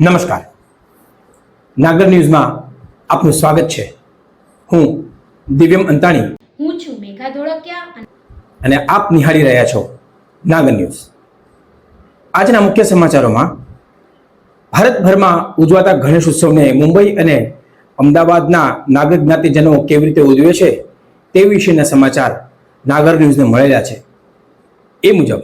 નમસ્કાર. નાગર ન્યૂઝમાં આપનું સ્વાગત છે. હું દિવ્યમ અંતાણી. હું છું મેઘા ધોળકિયા અને આપ નિહાળી રહ્યા છો નાગર ન્યૂઝ. આજના મુખ્ય સમાચારોમાં ભારતભરમાં ઉજવાતા ગણેશ ઉત્સવને મુંબઈ અને અમદાવાદના નાગર જ્ઞાતિજનો કેવી રીતે ઉજવે છે તે વિશેના સમાચાર નાગર ન્યૂઝને મળેલા છે. એ મુજબ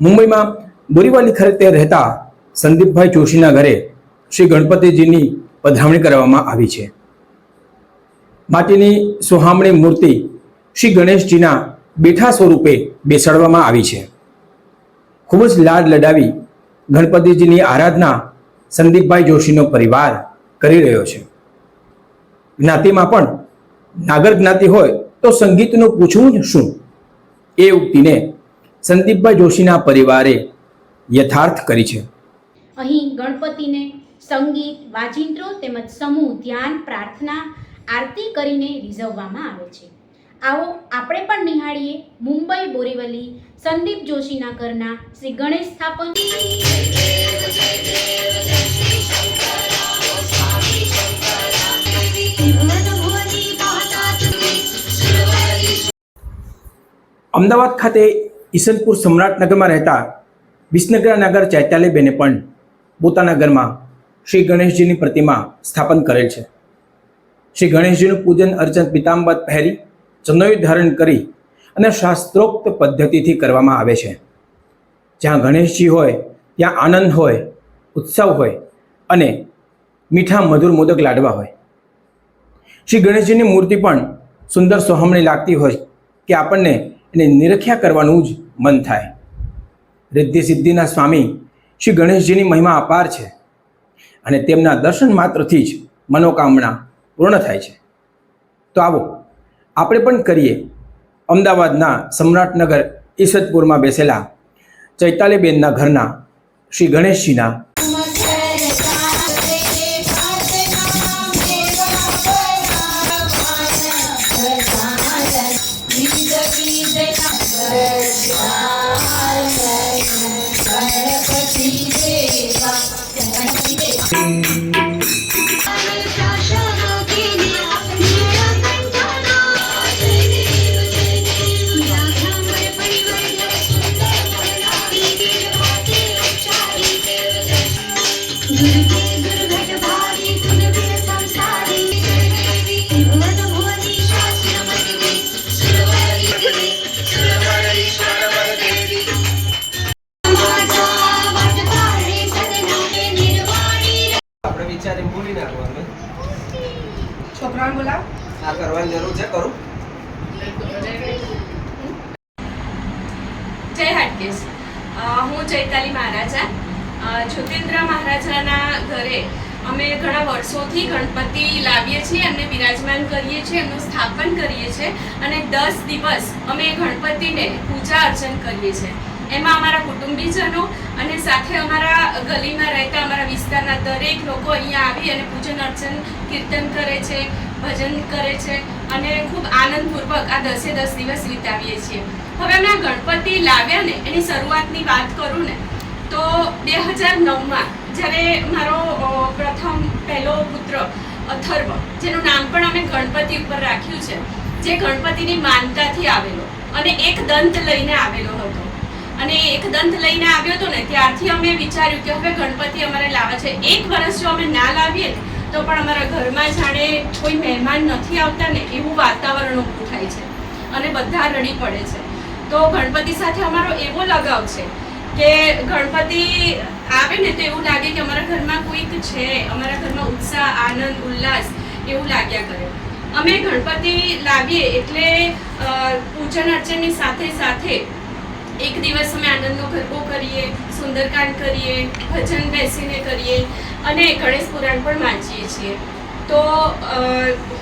મુંબઈમાં બોરીવાલી ખાતે રહેતા સંદીપભાઈ જોશીના ઘરે શ્રી ગણપતિજીની પધરામણી કરવામાં આવી છે. માટીની સુહામણી મૂર્તિ શ્રી ગણેશજીના બેઠા સ્વરૂપે બેસાડવામાં આવી છે. ખૂબ જ લાડ લડાવી ગણપતિજીની આરાધના સંદીપભાઈ જોશીનો પરિવાર કરી રહ્યો છે. જ્ઞાતિમાં પણ નાગર જ્ઞાતિ હોય તો સંગીતનું પૂછવું જ શું? એ ઉક્તિને સંદીપભાઈ જોશીના પરિવારે યથાર્થ કરી છે. અહીં ગણપતિને સંગીત, વાજિંત્રો તેમજ સમૂહ ધ્યાન, પ્રાર્થના, આરતી કરીને રીઝવવામાં આવે છે. આવો આપણે પણ નિહાળીએ મુંબઈ બોરીવલી સંદીપ જોશીના ઘરના શ્રી ગણેશ સ્થાપન. અમદાવાદ ખાતે ઈસનપુર સમ્રાટનગરમાં રહેતા વિસનગરા નગર ચૈત્યાલયબેને પણ પોતાના ઘરમાં શ્રી ગણેશજીની પ્રતિમા સ્થાપન કરેલ છે. શ્રી ગણેશજીનું પૂજન અર્ચન પિતાંબર પહેરી ચંદોઈ ધારણ કરી અને શાસ્ત્રોક્ત પદ્ધતિથી કરવામાં આવે છે. જ્યાં ગણેશજી હોય, ત્યાં આનંદ હોય, ઉત્સવ હોય અને મીઠા મધુર મોદક લાડવા હોય. શ્રી ગણેશજીની મૂર્તિ પણ સુંદર સોહમણી લાગતી હોય કે આપણને એને નિરખ્યા કરવાનું જ મન થાય. રિદ્ધિ સિદ્ધિના સ્વામી શ્રી ગણેશજીની મહિમા અપાર છે. અને તેમના દર્શન માત્રથી જ મનોકામના પૂર્ણ થાય છે. તો આવો, આપણે પણ કરીએ. અમદાવાદના સમ્રાટનગર ઈસદપુરમાં બેસેલા ચૈતાલીબેનના ઘરના શ્રી ગણેશજીના આપણે જય હાટકેશ. હું ચૈતાલી મહારાજા. જ્યોતિન્દ્ર મહારાજાના ઘરે અમે ઘણા વર્ષોથી ગણપતિ લાવીએ છીએ એમને બિરાજમાન કરીએ છીએ, એમનું સ્થાપન કરીએ છીએ અને દસ દિવસ અમે ગણપતિને પૂજા અર્ચન કરીએ છીએ. એમાં અમારા કુટુંબીજનો અને સાથે અમારા ગલીમાં રહેતા અમારા વિસ્તારના દરેક લોકો અહીંયા આવી અને પૂજન અર્ચન, કીર્તન કરે છે, ભજન કરે છે અને ખૂબ આનંદપૂર્વક આ દસે દસ દિવસ વિતાવીએ છીએ. હવે અમે આ ગણપતિ લાવ્યા ને, એની શરૂઆતની વાત કરું ને, તો બે હજાર નવમાં જ્યારે મારો પ્રથમ પહેલો પુત્ર, અથર્વ, જેનું નામ પણ અમે ગણપતિ ઉપર રાખ્યું છે, જે ગણપતિની માનતાથી આવેલો અને એક દંત લઈને આવેલો હતો. અને એક દંત લઈને આવ્યો હતો ને, ત્યારથી અમે વિચાર્યું કે હવે ગણપતિ અમારે લાવવા છે. એક વર્ષ જો અમે ના લાવીએ ને, તો પણ અમારા ઘરમાં જાણે કોઈ મહેમાન નથી આવતા ને, એવું વાતાવરણ ઊભું થાય છે અને બધા રડી પડે છે. તો ગણપતિ સાથે અમારો એવો લગાવ છે કે ગણપતિ આવે ને, તો એવું લાગે કે અમારા ઘરમાં કોઈક છે, અમારા ઘરમાં ઉત્સાહ, આનંદ, ઉલ્લાસ એવું લાગ્યા કરે. અમે ગણપતિ લાવીએ એટલે પૂજન અર્ચનની સાથે સાથે એક દિવસ અમે આનંદનો ગરબો કરીએ સુંદરકાંડ કરીએ ભજન બેસીને કરીએ અને ગણેશ પુરાણ પણ વાંચીએ છીએ. તો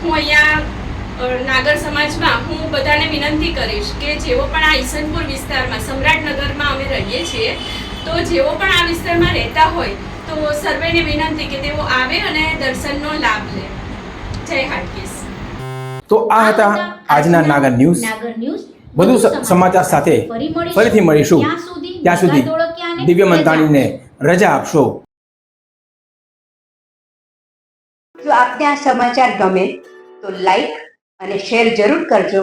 હું અહીંયા નાગર સમાજમાં હું બધાને વિનંતી કરીશ કે જેઓ પણ આ ઈસનપુર વિસ્તારમાં સમ્રાટનગરમાં અમે રહીએ છીએ તો જેઓ પણ આ વિસ્તારમાં રહેતા હોય તો સર્વેને વિનંતી કે તેઓ આવે અને દર્શનનો લાભ લે. જય હાટકેશ. તો આ હતા આજના નાગર ન્યૂઝ. નાગર ન્યૂઝ. વધુ સમાચાર સાથે ફરીથી મળીશું. ત્યાં સુધી દિવ્ય મંતાણીને રજા આપશો. જો આપને આ સમાચાર ગમે તો લાઈક અને શેર જરૂર કરજો.